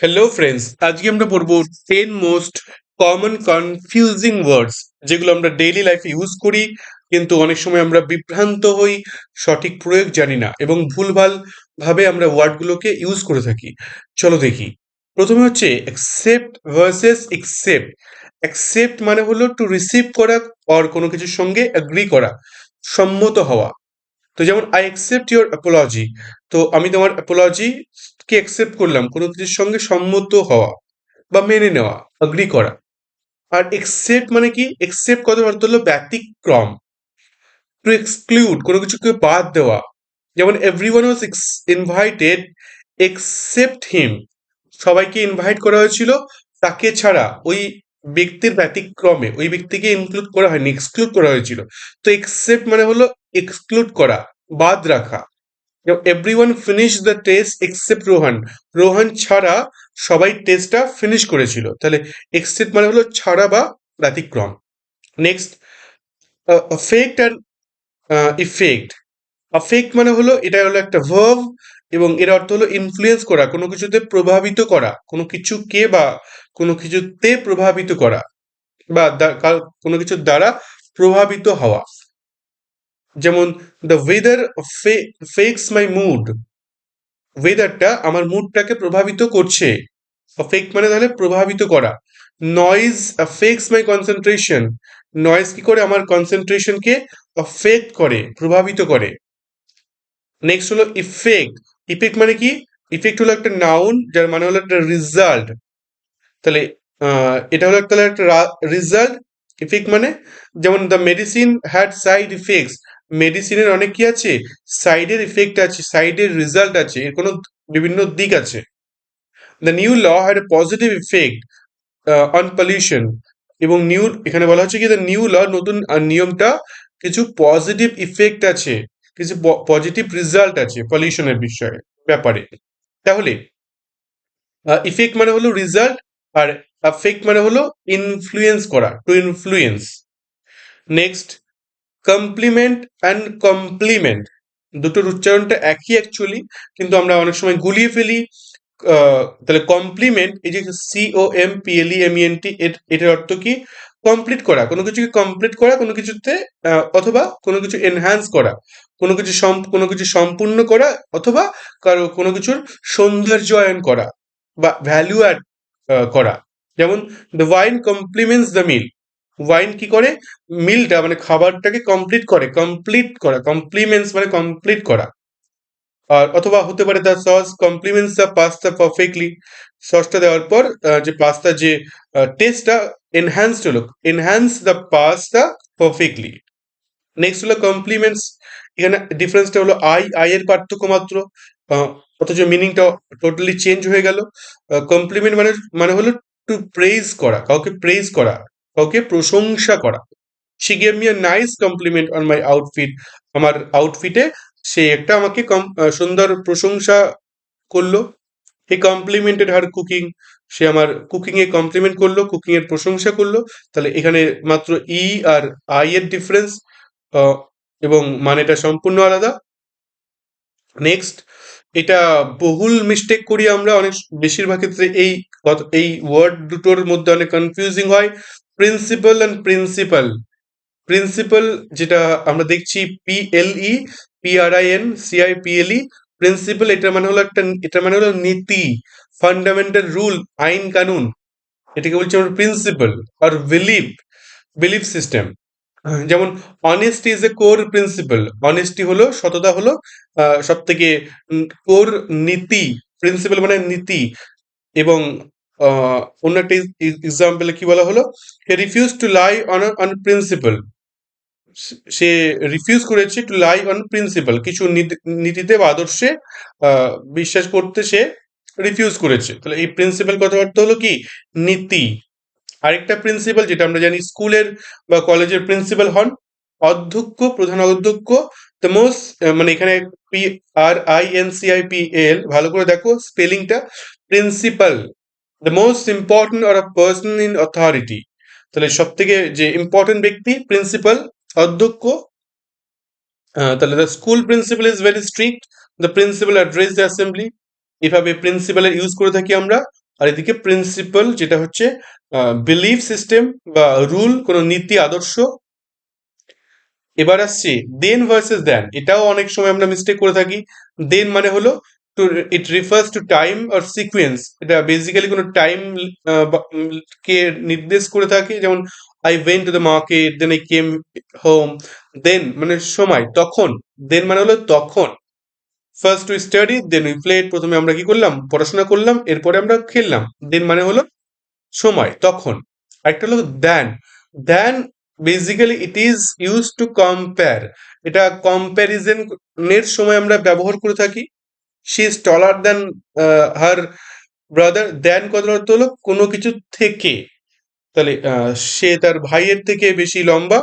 Hello friends আজকে আমরা পড়ব ten most common confusing words যেগুলো আমরা ডেইলি লাইফে ইউজ করি, কিন্তু অনেক সময় আমরা বিভ্রান্ত হই, সঠিক প্রয়োগ জানি না, এবং ভুলভাল ভাবে আমরা ওয়ার্ডগুলোকে ইউজ করে থাকি। চলো দেখি। প্রথমে হচ্ছে অ্যাকসেপ্ট ভার্সেস এক্সেপ্ট অ্যাকসেপ্ট মানে হলো টু রিসিভ করা আর কোনো কিছুর সঙ্গে অ্যাগ্রি করা, সম্মত হওয়া। তো যেমন আই অ্যাকসেপ্ট ইউর অ্যাপোলজি তো আমি তোমার অ্যাপোলজি কে অ্যাকসেপ্ট করলাম, কোনো কিছুর সঙ্গে সম্মত হওয়া বা মেনে নেওয়া অ্যাগ্রি করা। আর এক্সেপ্ট মানে কি? এক্সেপ্ট কত অর্থ হলো? ব্যতিক্রম। টু এক্সক্লুড কোনো কিছুকে বাদ দেওয়া। যেমন every one was invited except him সবাইকে ইনভাইট করা হয়েছিল তাকে ছাড়া, ওই ব্যক্তির ব্যতিক্রমে ওই ব্যক্তিকে ইনক্লুড করা হয়নি এক্সক্লুড করা হয়েছিল। তো এক্সেপ্ট মানে হলো এক্সক্লুড করা, বাদ রাখা। Every one finish the test except Rohan Rohan ছাড়া সবাই টেস্টটা ফিনিশ করেছিল। তাহলে এক্সেপ্ট মানে হলো ছাড়া বা ব্যতিক্রম। Next affect and effect affect মানে হলো, এটা হলো একটা ভার্ব এবং এর অর্থ হলো ইনফ্লুয়েন্স করা, কোনো কিছুতে প্রভাবিত করা, কোনো কিছুকে বা কোনো কিছুতে প্রভাবিত করা বা কোনো কিছুর দ্বারা প্রভাবিত হওয়া। যেমন the weather affects my mood ওয়েদারটা আমার মুডটাকে প্রভাবিত করছে। ফেক মানে তাহলে প্রভাবিত করা। Noise affects my concentration noise কি করে? আমার কনসেন্ট্রেশনকে affect করে, প্রভাবিত করে। নেক্সট হলো ইফেক্ট ইফেক্ট মানে কি? ইফেক্ট হলো একটা নাউন যার মানে হলো একটা রেজাল্ট তাহলে এটা হলো তাহলে একটা রেজাল্ট ইফেক্ট মানে যেমন the medicine had side effects মেডিসিনের অনেক কি আছে? সাইডের ইফেক্ট আছে সাইডের রেজাল্ট আছে, এর কোনো বিভিন্ন দিক আছে। The new law had a positive effect on pollution এবং নিউ এখানে বলা হচ্ছে কি দ্য নিউ ল নতুন নিয়মটা কিছু পজিটিভ ইফেক্ট আছে। কিছু পজিটিভ রেজাল্ট আছে পলিউশনের বিষয়ে, ব্যাপারে। তাহলে ইফেক্ট মানে হলো রেজাল্ট আর আফেক্ট মানে হলো ইনফ্লুয়েন্স করা to influence next complement and complement দুটোর উচ্চারণটা একই অ্যাকচুয়ালি কিন্তু আমরা অনেক সময় গুলিয়ে ফেলি। তাহলে কমপ্লিমেন্ট এই যে C O M P L M N T এটার অর্থ কি? কমপ্লিট করা, কোনো কিছুকে কমপ্লিট করা, কোনো কিছুতে অথবা কোনো কিছু এনহ্যান্স করা, কোনো কিছু কোনো কিছু সম্পূর্ণ করা, অথবা কারও কোনো কিছুর সৌন্দর্যায়ন করা বা ভ্যালু অ্যাড করা। যেমন the wine complements the meal wine কি করে? মিলটা মানে খাবারটাকে কমপ্লিট করে কমপ্লিট করা কমপ্লিমেন্টস মানে কমপ্লিট করা। আর অথবা হতে পারে the sauce complements the pasta perfectly সসটা দেওয়ার পর যে পাস্তা যে টেস্টটা এনহ্যান্সড হলো। Enhance the pasta perfectly next হলো কমপ্লিমেন্টস এখানে ডিফারেন্সটা হলো আই আই এর পার্থক্য মাত্র। অথচ মিনিংটা টোটালি চেঞ্জ হয়ে গেল। কমপ্লিমেন্ট মানে মানে হলো টু প্রেজ করা, কাউকে প্রেজ করা, কাউকে প্রশংসা করা। She gave me a nice compliment on my outfit আমার আউটফিটে সে একটা আমাকে কম- সুন্দর প্রশংসা করল। হি কমপ্লিমেন্টেড হার কুকিং। সে আমার কুকিং এ কমপ্লিমেন্ট করল, কুকিং এর প্রশংসা করল। তাহলে এখানে মাত্র ই আর আই এর ডিফারেন্স এবং মানেটা সম্পূর্ণ আলাদা। নেক্সট, এটা বহুল মিস্টেক করি আমরা অনেক, বেশিরভাগ ক্ষেত্রে এই এই ওয়ার্ড দুটোর মধ্যে অনেক কনফিউজিং হয়। প্রিন্সিপাল অ্যান্ড প্রিন্সিপাল প্রিন্সিপাল যেটা আমরা দেখছি P L E P R I N C I P L E principle এটা মানে হলো একটা, এটা মানে হলো নীতি ফান্ডামেন্টাল রুল আইন কানুন। এটাকে বলছি আমরা প্রিন্সিপাল আর বিলিভ বিলিভ সিস্টেম যেমন honesty is a core principle honesty হলো, সততা হলো সব থেকে কোর নীতি প্রিন্সিপাল মানে নীতি। এবং অন্য একটা এক্সাম্পলে কি বলা হলো? Refuse to lie on on principle say refuse করেছে টু লাই অন প্রিন্সিপাল কিছু নীতি- নীতিতে বা আদর্শে বিশ্বাস করতে সে রিফিউজ করেছে। তাহলে এই প্রিন্সিপাল কথাবার্তা হলো কি? নীতি। আরেকটা প্রিন্সিপাল যেটা আমরা জানি, স্কুলের বা কলেজের প্রিন্সিপাল হন, অধ্যক্ষ, প্রধান অধ্যক্ষ দ্য মোস্ট মানে এখানে P R I N C I P L ভালো করে দেখো স্পেলিংটা principal the most important are a person in authority তাহলে সব থেকে যে ইম্পর্টেন্ট ব্যক্তি প্রিন্সিপাল অধ্যক্ষ তাহলে the school principal is very strict the principal address the assembly এভাবে প্রিন্সিপালের ইউজ করে থাকি আমরা। আর এদিকে প্রিন্সিপাল যেটা হচ্ছে বিলিফ সিস্টেম বা রুল কোনো নীতি, আদর্শ। এবার আসছে দেন ভার্সেস দেন এটাও অনেক সময় আমরা মিস্টেক করে থাকি। দেন মানে হলো to it refers to time R sequence এটা বেসিক্যালি কোনো টাইম কে নির্দেশ করে থাকে। যেমন I went to the market then I came home then মানে সময়, তখন দেন মানে হলো তখন। First we study then we played প্রথমে আমরা কি করলাম? পড়াশোনা করলাম, এরপরে আমরা খেললাম। দেন মানে হলো সময়, তখন। আরেকটা হলো then then basically it is use to compare এটা কম্প্যারিজন সময় আমরা ব্যবহার করে থাকি। She is taller then her brother then অর্থ হলো? কোনো কিছু থেকে। তাহলে সে তার ভাইয়ের থেকে বেশি লম্বা।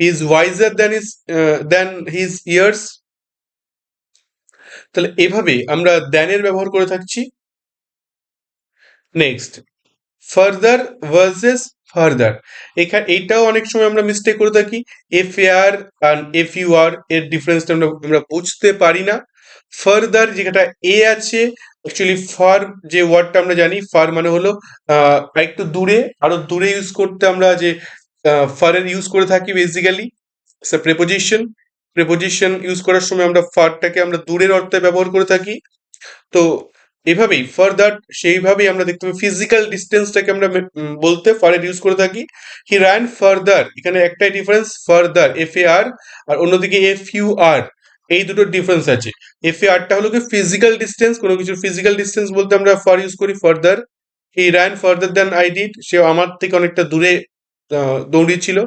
He is wiser then is then his years তাহলে এভাবে আমরা দেনের ব্যবহার করে থাকছি। নেক্সট ফার্দার ভার্সেস ফার্দার এখানে এইটাও অনেক সময় আমরা মিস্টেক করে থাকি। F A R R F U R এর ডিফারেন্সটা আমরা আমরা বুঝতে পারি না। ফার্দার যেটা এ আছে অ্যাকচুয়ালি ফার যে ওয়ার্ডটা আমরা জানি ফার মানে হলো একটু দূরে, আরও দূরে ইউজ করতে আমরা যে ফারের ইউজ করে থাকি বেসিক্যালি প্রেপোজিশন প্রেপোজিশন ইউজ করার সময় আমরা ফারটাকে আমরা দূরের অর্থে ব্যবহার করে থাকি। তো এভাবেই ফার্দার সেইভাবেই আমরা দেখতে পাই ফিজিক্যাল ডিস্টেন্সটাকে আমরা বলতে ফারের ইউজ করে থাকি। হি র্যান ফার্দার এখানে একটাই difference further F A R R অন্যদিকে এফ ইউ আর এই দুটো ডিফারেন্স আছে। এফ এ আরটা হলো কি ফিজিক্যাল ডিস্টেন্স কোনো কিছুর ফিজিক্যাল ডিস্টেন্স বলতে আমরা ফার ইউজ করি further he ran further than I did সে আমার থেকে অনেকটা দূরে দৌড়িয়েছিল।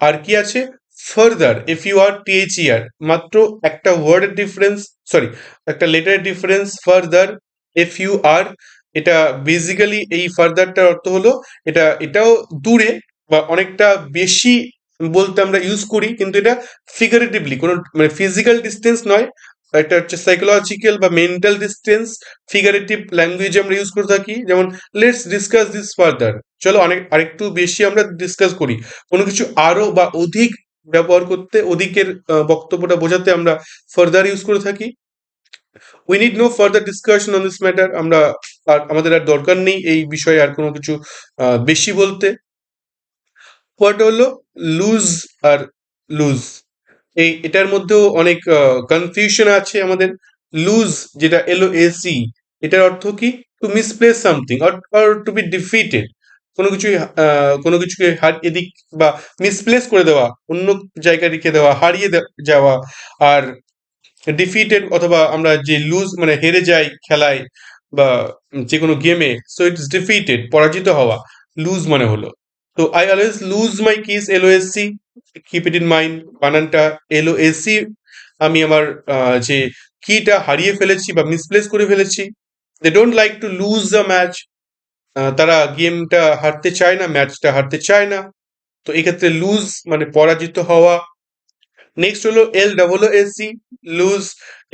আর কি আছে? Further F U R TH year মাত্র একটা ওয়ার্ডের ডিফারেন্স সরি একটা লেটারের difference further F U R এটা বেসিক্যালি এই ফার্দারটার অর্থ হলো, এটা, এটাও দূরে বা অনেকটা বেশি বলতে আমরা ইউজ করি, কিন্তু এটা ফিগারেটিভলি কোনো মানে ফিজিক্যাল ডিস্টেন্স নয়। এটা হচ্ছে সাইকোলজিক্যাল বা মেন্টাল ডিস্টেন্স ফিগারেটিভ ল্যাঙ্গুয়েজ আমরা ইউজ করে থাকি। যেমন লেটস ডিসকাস দিস ফার্দার চলো অনেক আরেকটু বেশি আমরা ডিসকাস করি। কোনো কিছু আরও বা অধিক ব্যবহার করতে, অধিকের বক্তব্যটা বোঝাতে আমরা ফার্দার ইউজ করে থাকি। We need no further discussion on this matter আমরা আর, আমাদের আর দরকার নেই এই বিষয়ে আর কোনো কিছু বেশি বলতে। হোয়াট হলো লুজ আর লুজ এই এটার মধ্যেও অনেক কনফিউশন আছে আমাদের। লুজ যেটা এলো এসি এটার অর্থ কি? To misplace something or to be defeated কোনো কিছু কোনো কিছুকে এদিক বা মিসপ্লেস করে দেওয়া, অন্য জায়গায় রেখে দেওয়া, হারিয়ে যাওয়া আর ডিফিটেড অথবা আমরা যে লুজ মানে হেরে যাই খেলায় বা যে কোনো গেমে সো ইটস ডিফিটেড পরাজিত হওয়া। লুজ মানে হলো। তো I always lose my keys L O S E keep it in mind বানানটা এলওএসসি আমি আমার যে কিটা হারিয়ে ফেলেছি বা মিসপ্লেস করে ফেলেছি they don't like to lose the match তারা গেমটা হারতে চায় না ম্যাচটা হারতে চায় না। তো এক্ষেত্রে লুজ মানে পরাজিত হওয়া। নেক্সট হলো L double S E loose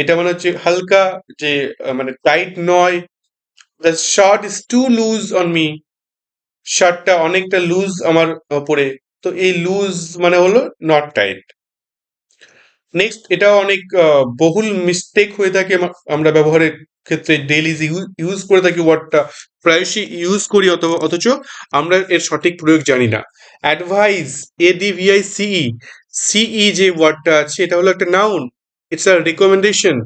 এটা মানে হচ্ছে হালকা যে মানে টাইট নয়। The shirt is too loose on me শার্টটা অনেকটা লুজ আমার উপরে তো এই লুজ মানে হলো নট টাইট নেক্সট এটা অনেক বহুল মিস্টেক হয়ে থাকে আমা- আমরা ব্যবহারের ক্ষেত্রে ডেইলি ইউজ করে থাকি ওয়ার্ডটা প্রায়শই ইউজ করি অথবা অথচ আমরা এর সঠিক প্রয়োগ জানি না। অ্যাডভাইস এডিভিআই সিই সিই যে ওয়ার্ডটা আছে, এটা হলো একটা নাউন ইটস আ রিকমেন্ডেশন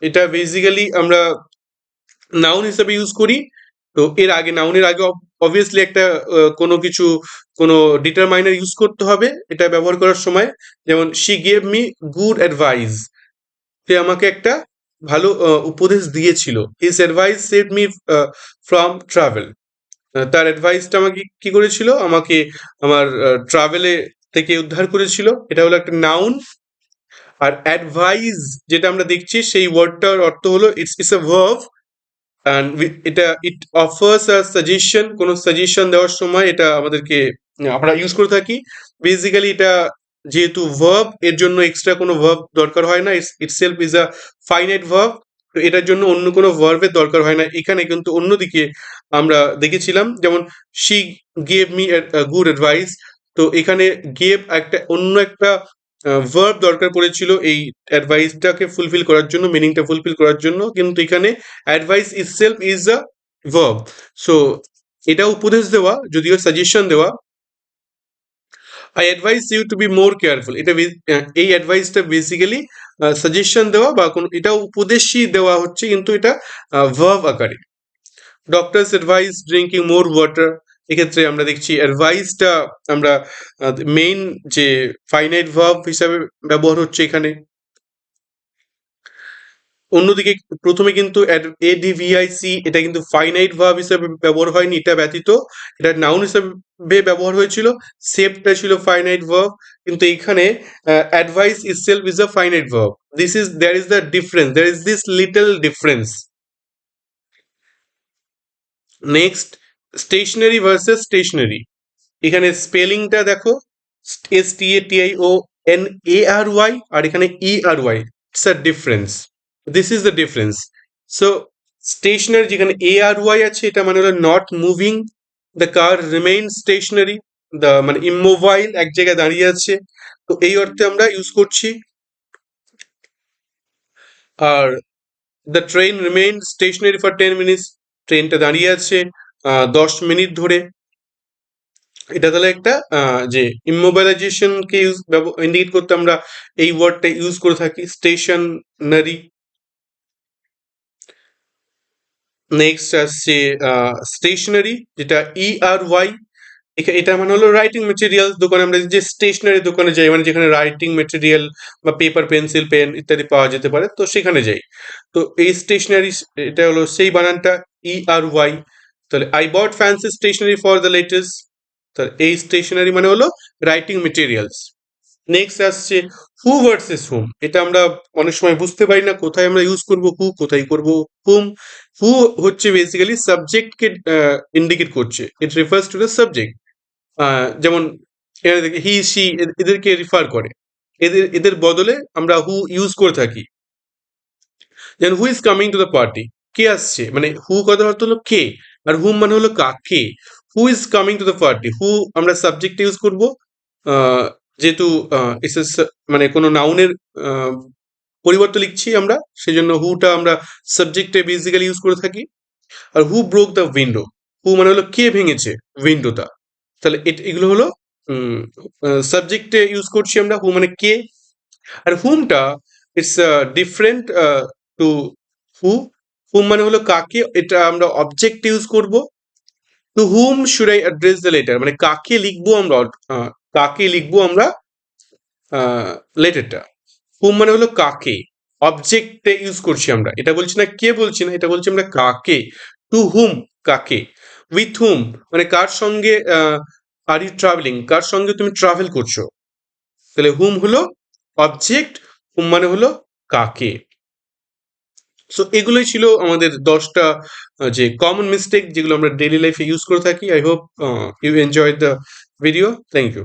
এটা বেসিক্যালি আমরা নাউন হিসেবে ইউজ করি। তো এর আগে নাউনের আগে অবভিয়াসলি একটা কোনো কিছু, কোনো ডিটারমাইনার ইউজ করতে হবে, এটা ব্যবহার করার সময়। যেমন she gave me good advice সে আমাকে একটা ভালো উপদেশ দিয়েছিল। His advice save me from travel তার অ্যাডভাইসটা আমাকে কি করেছিল? আমাকে আমার ট্রাভেলে থেকে উদ্ধার করেছিল। এটা হলো একটা নাউন আর অ্যাডভাইস যেটা আমরা দেখছি, সেই ওয়ার্ডটার অর্থ হলো it's it's a verb and এটা ইট অফার্স আ সাজেশন কোনো সাজেশন দেওয়ার সময় এটা আমাদেরকে, আমরা ইউজ করে থাকি। বেসিক্যালি এটা যেহেতু ভার্ব এর জন্য এক্সট্রা কোনো ভার্ব দরকার হয় না। Itself is a finite verb তো এটার জন্য অন্য কোনো ভার্বের দরকার হয় না। এখানে কিন্তু অন্যদিকে আমরা দেখেছিলাম, যেমন she gave me good advice তো এখানে গেভ একটা, অন্য একটা ভার্ব দরকার পড়েছিল এই অ্যাডভাইসটাকে ফুলফিল করার জন্য মিনিংটা ফুলফিল করার জন্য, কিন্তু এখানে advice is self is a verb so এটা উপদেশ দেওয়া, যদিও সাজেশন দেওয়া I advise you to be more careful এটা এই অ্যাডভাইসটা বেসিক্যালি সাজেশন দেওয়া বা কোনো, এটা উপদেশই দেওয়া হচ্ছে, কিন্তু এটা ভার্ব আকারে। Doctor's advice drinking more water এক্ষেত্রে আমরা দেখছি অ্যাডভাইসটা আমরা মেইন যে ফাইনাইট ভার্ব হিসাবে ব্যবহার হচ্ছে এখানে। অন্যদিকে প্রথমে কিন্তু এডিভিআইসি এটা কিন্তু ফাইনাইট ভার্ব হিসেবে ব্যবহার হয়নি, এটা ব্যতীত, এটা নাউন হিসেবে ব্যবহার হয়েছিল সেফটা ছিল ফাইনাইট ভার্ব কিন্তু এখানে advice is self is a finite verb this is there is the difference there is this little difference next stationary versus stationery এখানে স্পেলিংটা দেখো S T A T I O N A R Y আর এখানে E R Y it's a difference this is the difference so stationary যেখানে A R Y আছে, এটা মানে হলো not moving the car remain stationary the মানে immobile এক জায়গায় দাঁড়িয়ে আছে। তো এই অর্থে আমরা ইউজ করছি, আর the train remain stationary for ten minutes ট্রেনটা দাঁড়িয়ে আছে। দশ মিনিট ধরে। এটা তাহলে একটা যে ইমোবিলাইজেশনকে ইউজ ইন্ডিকেট করতে আমরা এই ওয়ার্ডটা ইউজ করে থাকি স্টেশনারি নেক্সট আসছে স্টেশনারি যেটা ই আর ওয়াই এটা মানে হলো রাইটিং মেটেরিয়াল দোকানে আমরা যে স্টেশনারি দোকানে যাই মানে যেখানে রাইটিং মেটেরিয়াল বা পেপার পেন্সিল পেন ইত্যাদি পাওয়া যেতে পারে, তো সেখানে যাই। তো এই স্টেশনারি এটা হলো সেই বানানটা ই আর ওয়াই তাহলে I bought fancy stationery for the latest তাহলে এই স্টেশনারি মানে হলো রাইটিং মেটেরিয়ালস নেক্সট আসছে হু ভার্সেস হুম এটা আমরা অনেক সময় বুঝতে পারি না কোথায় আমরা ইউজ করব হু কোথায় করব হুম হু হচ্ছে বেসিক্যালি সাবজেক্টকে ইন্ডিকেট করছে। It refers to the subject যেমন হি সি এদেরকে রিফার করে। এদের এদের বদলে আমরা হু ইউজ করে থাকি। যেমন who is coming to the party কে আসছে? মানে হু কথা হলো কে। আর হুম মানে হলো কাকে who is coming to the party who আমরা সাবজেক্ট ইউজ করব? যেহেতু এসএস মানে কোনো নাউনের পরিবর্তে লিখছি আমরা সেই সেজন্য হুটা আমরা সাবজেক্টে বেসিক্যালি ইউজ করে থাকি। আর who broke the window who মানে হলো কে ভেঙেছে উইন্ডোটা তাহলে এগুলো হলো সাবজেক্টে ইউজ করছি আমরা হু মানে কে। আর হুমটা it's different to who whom মানে হলো কাকে এটা আমরা অবজেক্ট ইউজ করব। To whom should I address the letter মানে কাকে লিখব আমরা কাকে লিখব আমরা লেটারটা হুম মানে হলো কাকে? অবজেক্টে ইউজ করছি আমরা। এটা বলছি না কে বলছি না, এটা বলছি আমরা কাকে। টু হুম কাকে? উইথ হুম মানে কার সঙ্গে আর ইউ ট্রাভেলিং কার সঙ্গে তুমি ট্রাভেল করছ? তাহলে হুম হলো? অবজেক্ট হুম মানে হলো কাকে। সো এগুলোই ছিল আমাদের দশটা যে কমন মিস্টেক যেগুলো আমরা ডেলি লাইফে ইউজ করে থাকি। I hope you enjoy the video thank you